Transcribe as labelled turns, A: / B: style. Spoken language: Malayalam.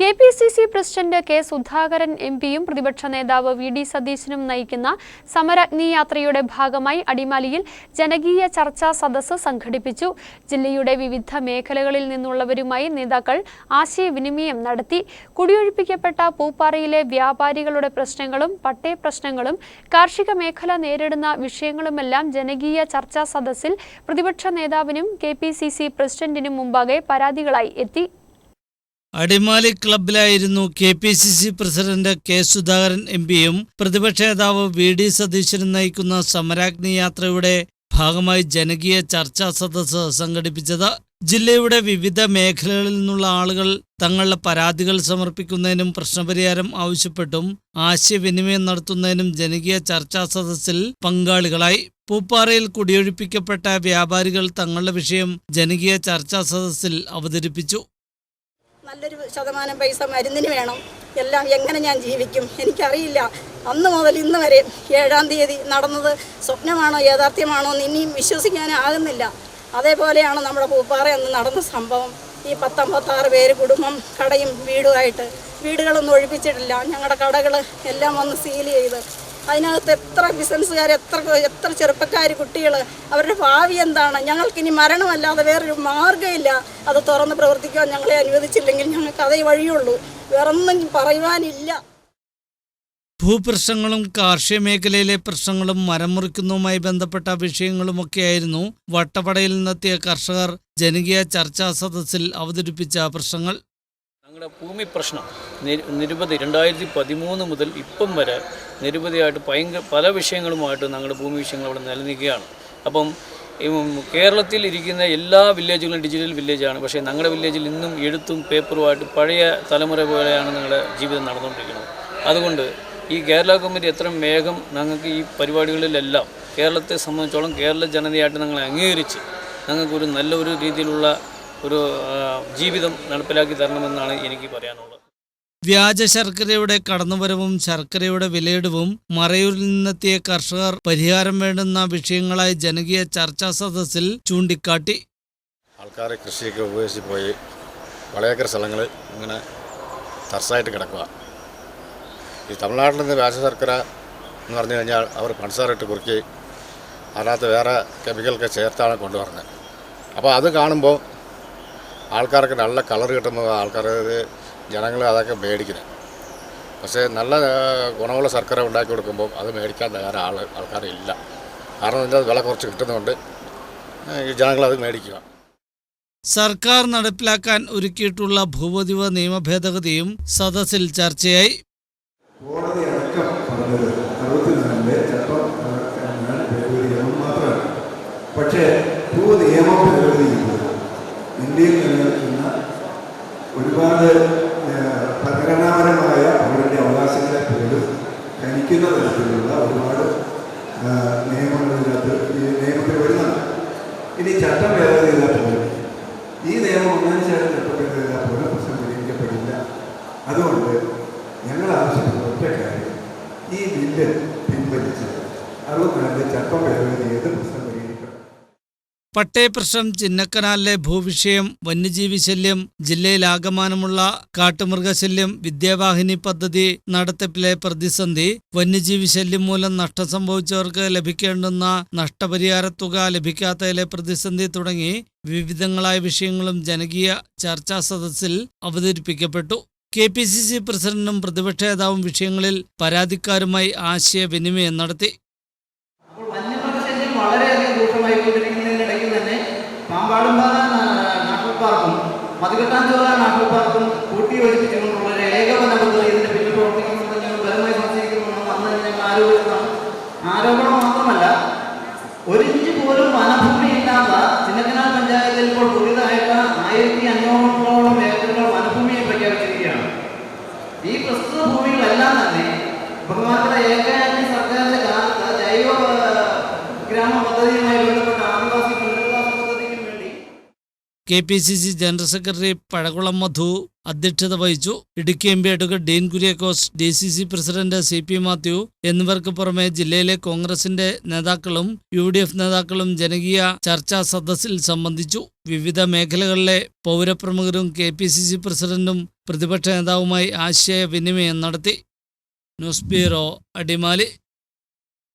A: K P C C president K Sudhakaran M പിയും പ്രതിപക്ഷ നേതാവ് വി ഡി സതീശനും നയിക്കുന്ന സമരഗ്നി യാത്രയുടെ ഭാഗമായി അടിമാലിയിൽ ജനകീയ ചർച്ചാ സദസ്സ് സംഘടിപ്പിച്ചു. ജില്ലയുടെ വിവിധ മേഖലകളിൽ നിന്നുള്ളവരുമായി നേതാക്കൾ ആശയവിനിമയം നടത്തി. കുടിയൊഴിപ്പിക്കപ്പെട്ട പൂപ്പാറയിലെ വ്യാപാരികളുടെ പ്രശ്നങ്ങളും പട്ടയ പ്രശ്നങ്ങളും കാർഷിക മേഖല നേരിടുന്ന വിഷയങ്ങളുമെല്ലാം ജനകീയ ചർച്ചാ സദസ്സിൽ പ്രതിപക്ഷ നേതാവിനും കെ പി സി സി പ്രസിഡന്റിനും മുമ്പാകെ പരാതികളായി എത്തി.
B: Adimali ക്ലബിലായിരുന്നു K P C C president K Sudhakaran M പിയും പ്രതിപക്ഷ നേതാവ് വി ഡി സതീശനും നയിക്കുന്ന സമരാഗ്നി യാത്രയുടെ ഭാഗമായി ജനകീയ ചർച്ചാ സദസ്സ് സംഘടിപ്പിച്ചത്. ജില്ലയുടെ വിവിധ മേഖലകളിൽ നിന്നുള്ള ആളുകൾ തങ്ങളുടെ പരാതികൾ സമർപ്പിക്കുന്നതിനും പ്രശ്നപരിഹാരം ആവശ്യപ്പെട്ടും ആശയവിനിമയം നടത്തുന്നതിനും ജനകീയ ചർച്ചാ സദസ്സിൽ പങ്കാളികളായി. പൂപ്പാറയിൽ കുടിയൊഴിപ്പിക്കപ്പെട്ട വ്യാപാരികൾ തങ്ങളുടെ വിഷയം ജനകീയ ചർച്ചാ സദസ്സിൽ അവതരിപ്പിച്ചു.
C: നല്ലൊരു ശതമാനം പൈസ മരുന്നിന് വേണം. എല്ലാം എങ്ങനെ ഞാൻ ജീവിക്കും? എനിക്കറിയില്ല. അന്ന് മുതൽ ഇന്ന് വരെ ഏഴാം തീയതി നടന്നത് സ്വപ്നമാണോ യാഥാർത്ഥ്യമാണോ എന്ന് ഇനിയും വിശ്വസിക്കാനാകുന്നില്ല. അതേപോലെയാണ് നമ്മുടെ പൂപ്പാറ എന്ന് നടന്ന സംഭവം. ഈ പത്തൊമ്പത്താറ് പേര് കുടുംബം കടയും വീടുമായിട്ട് വീടുകളൊന്നും ഒഴിപ്പിച്ചിട്ടില്ല. ഞങ്ങളുടെ കടകൾ എല്ലാം വന്ന് സീൽ ചെയ്ത്. അതിനകത്ത് എത്ര ബിസിനസ്സുകാർ എത്ര എത്ര ചെറുപ്പക്കാർ കുട്ടികൾ അവരുടെ ഭാവി എന്താണ്? ഞങ്ങൾക്കിനി മരണമല്ലാതെ വേറൊരു മാർഗമില്ല. അത് തുറന്ന് പ്രവർത്തിക്കാൻ ഞങ്ങളെ അനുവദിച്ചില്ലെങ്കിൽ ഞങ്ങൾക്ക് അതേ വഴിയുള്ളൂ. വേറൊന്നും പറയുവാനില്ല.
B: ഭൂപ്രശ്നങ്ങളും കാർഷിക മേഖലയിലെ പ്രശ്നങ്ങളും മരം മുറിക്കുന്നതുമായി ബന്ധപ്പെട്ട വിഷയങ്ങളുമൊക്കെയായിരുന്നു വട്ടവടയിൽ നിന്നെത്തിയ കർഷകർ ജനകീയ ചർച്ചാ സദസ്സിൽ അവതരിപ്പിച്ച പ്രശ്നങ്ങൾ.
D: ഞങ്ങളുടെ ഭൂമി പ്രശ്നം നിരവധി രണ്ടായിരത്തി പതിമൂന്ന് മുതൽ ഇപ്പം വരെ നിരവധിയായിട്ട് ഭയങ്കര പല വിഷയങ്ങളുമായിട്ട് ഞങ്ങളുടെ ഭൂമി വിഷയങ്ങൾ അവിടെ നിലനിൽക്കുകയാണ്. അപ്പം കേരളത്തിൽ ഇരിക്കുന്ന എല്ലാ വില്ലേജുകളും ഡിജിറ്റൽ വില്ലേജാണ്. പക്ഷേ ഞങ്ങളുടെ വില്ലേജിൽ ഇന്നും എഴുത്തും പേപ്പറുമായിട്ട് പഴയ തലമുറ പോലെയാണ് നിങ്ങളുടെ ജീവിതം നടന്നുകൊണ്ടിരിക്കുന്നത്. അതുകൊണ്ട് ഈ കേരള കമ്മിറ്റി എത്ര വേഗം ഞങ്ങൾക്ക് ഈ പരിപാടികളിലെല്ലാം കേരളത്തെ സംബന്ധിച്ചോളം കേരള ജനതയായിട്ട് ഞങ്ങളെ അംഗീകരിച്ച് ഞങ്ങൾക്കൊരു നല്ലൊരു രീതിയിലുള്ള ഒരു ജീവിതം നടപ്പിലാക്കി തരണമെന്നാണ് എനിക്ക് പറയാനുള്ളത്.
B: വ്യാജ ശർക്കരയുടെ കടന്നുവരവും ശർക്കരയുടെ വിലയിടവും മറയൂരിൽ നിന്നെത്തിയ കർഷകർ പരിഹാരം വേണ്ടുന്ന വിഷയങ്ങളായി ജനകീയ ചർച്ചാ സദസ്സിൽ ചൂണ്ടിക്കാട്ടി.
E: ആൾക്കാരെ കൃഷിയൊക്കെ ഉപയോഗിച്ച് പോയി വളയേക്കർ സ്ഥലങ്ങൾ ഇങ്ങനെ തർസായിട്ട് കിടക്കുക. ഈ തമിഴ്നാട്ടിൽ നിന്ന് വ്യാജ ശർക്കര എന്ന് പറഞ്ഞു കഴിഞ്ഞാൽ അവർ പൺസാറിട്ട് ഇട്ട് കുറുക്കി അതിനകത്ത് വേറെ കെമിക്കലൊക്കെ ചേർത്താണ് കൊണ്ടുവരുന്നത്. അപ്പോൾ അത് കാണുമ്പോൾ ആൾക്കാർക്ക് നല്ല കളർ കിട്ടുന്നത് ആൾക്കാർ ജനങ്ങൾ അതൊക്കെ മേടിക്കുന്നത് പക്ഷേ നല്ല ഗുണമുള്ള ശർക്കര ഉണ്ടാക്കി കൊടുക്കുമ്പോൾ അത് മേടിക്കാൻ തയ്യാറ ആൾ ആൾക്കാരില്ല കാരണം ഇതിന്റെ വില കുറച്ച് കിട്ടുന്നതുകൊണ്ട് ഈ ജനങ്ങൾ അത് മേടിക്കുക.
B: സർക്കാർ നടപ്പിലാക്കാൻ ഒരുക്കിയിട്ടുള്ള ഭൂപതിവ നിയമ ഭേദഗതിയും സദസ്സിൽ ചർച്ചയായി.
F: കോടതി അടക്കം പറഞ്ഞത് അറുപത്തിനാലിലെ ചട്ടം ഇറക്കാനാണ് ഭേദഗതി നിയമം മാത്രമാണ്. പക്ഷേ ഭൂ നിയമ ഭേദഗതി ഇന്ത്യയിൽ ഒരുപാട് പ്രകടനാപരമായ അവരുടെ അവകാശങ്ങളെ പോലും ഹനിക്കുന്ന തരത്തിലുള്ള ഒരുപാട് നിയമങ്ങളില്ലാത്ത ഈ നിയമത്തിൽ വരുന്നുണ്ട്. ഇനി ചട്ടം ഭേദഗതി ചെയ്താൽ പോലും ഈ നിയമം ഒന്നിനു ശേഷം ചട്ടം ഭേദഗതി ചെയ്താൽ പോലും പ്രശ്നം പരിഹരിക്കപ്പെടില്ല. അതുകൊണ്ട് ഞങ്ങൾ ആവശ്യപ്പെട്ട ഒറ്റ കാര്യം ഈ ബില്ല് പിൻവലിച്ച് അറുപത്തിനാല് ചട്ടം ഭേദഗതി ചെയ്ത് പ്രശ്നം
B: പട്ടയപ്രശ്നം ചിന്നക്കനാലിലെ ഭൂവിഷയം വന്യജീവി ശല്യം ജില്ലയിലാകമാനമുള്ള കാട്ടുമൃഗശല്യം വിദ്യാവാഹിനി പദ്ധതി നടത്തിപ്പിലെ പ്രതിസന്ധി വന്യജീവി ശല്യം മൂലം നഷ്ടം സംഭവിച്ചവർക്ക് ലഭിക്കേണ്ടുന്ന നഷ്ടപരിഹാര തുക ലഭിക്കാത്തതിലെ പ്രതിസന്ധി തുടങ്ങി വിവിധങ്ങളായ വിഷയങ്ങളും ജനകീയ ചർച്ചാ സദസ്സിൽ അവതരിപ്പിക്കപ്പെട്ടു. കെ പി സി സി പ്രസിഡന്റും പ്രതിപക്ഷ നേതാവും വിഷയങ്ങളിൽ പരാതിക്കാരുമായി ആശയവിനിമയം നടത്തി.
G: വളരെയധികം തന്നെ പാമ്പാടുംപാറ നാഷണൽ പാർക്കും മതികെട്ടാഞ്ചോല നാഷണൽ പാർക്കും കൂട്ടിയോജിപ്പിച്ചുകൊണ്ടുള്ള ഒരു പദ്ധതി ഇതിന്റെ പിന്നിൽ പ്രവർത്തിക്കുന്നുണ്ടെന്ന് ഞങ്ങൾ ബലമായി സംശയിക്കുന്നുണ്ടെന്ന് അന്ന് ഞങ്ങൾ ആരോപിക്കുന്നതാണ് ആരോപണം മാത്രമല്ല ഒരിഞ്ച് പോലും വനഭൂമി ചിന്നക്കനാൽ പഞ്ചായത്തിൽ ഇപ്പോൾ പുതിയതായിട്ട് ആയിരത്തി അഞ്ഞൂറോളം ഏക്കറുകൾ വനഭൂമിയെ പ്രഖ്യാപിച്ചിരിക്കുകയാണ് ഈ പ്രസ്തുത ഭൂമികളെല്ലാം തന്നെ ബഹുമാനപ്പെട്ട ഏകാന്യ
B: K P C C general secretary Pazhakulam Madhu അധ്യക്ഷത വഹിച്ചു. Idukki M P advocate Dean Kuriakose D C C president C P Mathew എന്നിവർക്ക് പുറമെ ജില്ലയിലെ കോൺഗ്രസിന്റെ നേതാക്കളും യു ഡി എഫ് നേതാക്കളും ജനകീയ ചർച്ചാ സദസ്സിൽ സംബന്ധിച്ചു. വിവിധ മേഖലകളിലെ പൗരപ്രമുഖരും കെ പി സി സി പ്രസിഡന്റും പ്രതിപക്ഷ നേതാവുമായി ആശയവിനിമയം നടത്തി. News bureau Adimali.